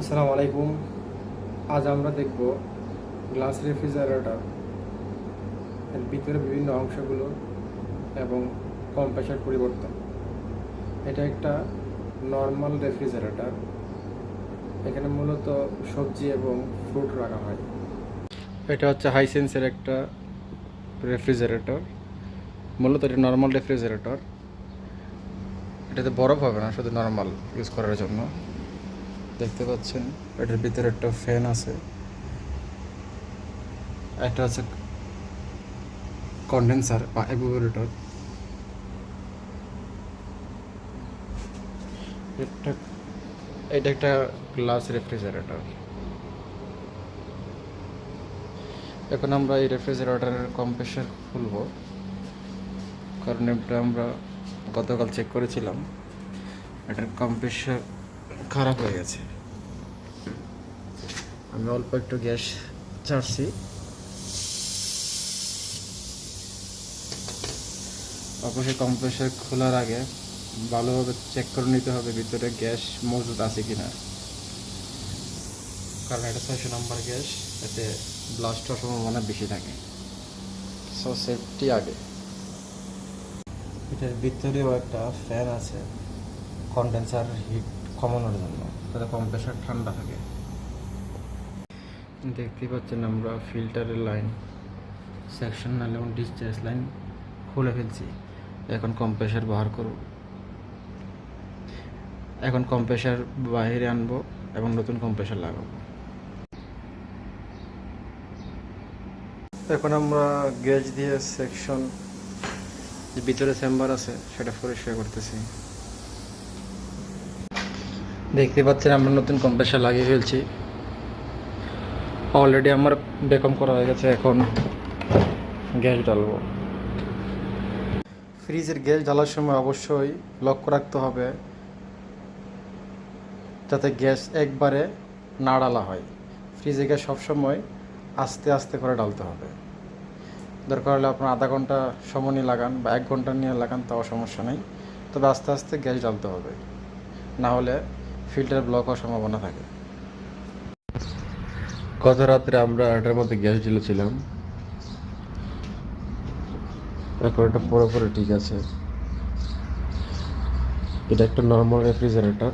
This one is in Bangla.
আসসালামু আলাইকুম। আজ আমরা দেখব গ্লাস রেফ্রিজারেটর। এর ভিতরে বিভিন্ন অংশগুলো এবং কম্প্রেসার পরিবর্তন। এটা একটা নর্মাল রেফ্রিজারেটর। এখানে মূলত সবজি এবং ফ্রুট রাখা হয়। এটা হচ্ছে হাইসেন্সের একটা রেফ্রিজারেটর। মূলত এটা নর্মাল রেফ্রিজারেটর। এটাতে বরফ হবে না, শুধু নর্মাল ইউজ করার জন্য। দেখতে পাচ্ছেন, এটার ভিতরে একটা ফ্যান আছে। একটা হচ্ছে কন্ডেন্সার বা এভাপোরেটর এটা এটা একটা গ্লাস রেফ্রিজারেটর এখন আমরা এই রেফ্রিজারেটরের কম্প্রেসার খুলবো। কারণ এটা আমরা গতকাল চেক করেছিলাম। এটার কম্প্রেসার খারাপ হয়ে গেছে। আমি অল্প একটু গ্যাস ছাড়ছি। অবশ্যই কম্প্রেসার খোলার আগে ভালোভাবে চেক করে নিতে হবে ভিতরে গ্যাস মজুদ আছে কিনা। কারণ এটা ছয়শো নাম্বার গ্যাস, এতে ব্লাস্ট হওয়ার সম্ভাবনা বেশি থাকে। সো সেফটি আগে। এটার ভিতরেও একটা ফ্যান আছে। কন্ডেন্সার হিট কমানোর জন্য যাতে কম্প্রেসার ঠান্ডা থাকে। দেখতেই পাচ্ছেন আমরা ফিল্টারের লাইন সেকশন নাল এবং ডিসচার্জ লাইন খুলে ফেলছি। এখন কম্প্রেসার বাহার করব। এখন কম্প্রেসার বাইরে আনব এবং নতুন কম্প্রেসার লাগাবো। এখন আমরা গ্যাস দিয়ে সেকশন যে ভিতরে চেম্বার আছে সেটা পরিষ্কার করতেছি। দেখতে পাচ্ছেন আমরা নতুন কম্প্রেসার লাগিয়ে ফেলছি। অলরেডি আমার বেকম করা হয়ে গেছে, এখন গ্যাস ঢালবো ফ্রিজের গ্যাস ঢালার সময় অবশ্যই লক্ষ্য রাখতে হবে, যাতে গ্যাস একবারে না ডালা হয়। ফ্রিজে গ্যাস সবসময় আস্তে আস্তে করে ডালতে হবে। দরকার হলে আপনার আধা ঘণ্টা সময় নিয়ে লাগান বা এক ঘণ্টা নিয়ে লাগান, তাও সমস্যা নেই। তবে আস্তে আস্তে গ্যাস ডালতে হবে। না হলে ফিল্টার ব্লক হওয়ার সম্ভাবনা থাকে। গত রাত্রে আমরা আটটার মধ্যে গ্যাস ঢেলেছিলাম এখন এটা পুরোপুরি ঠিক আছে। এটা একটা নর্মাল রেফ্রিজারেটর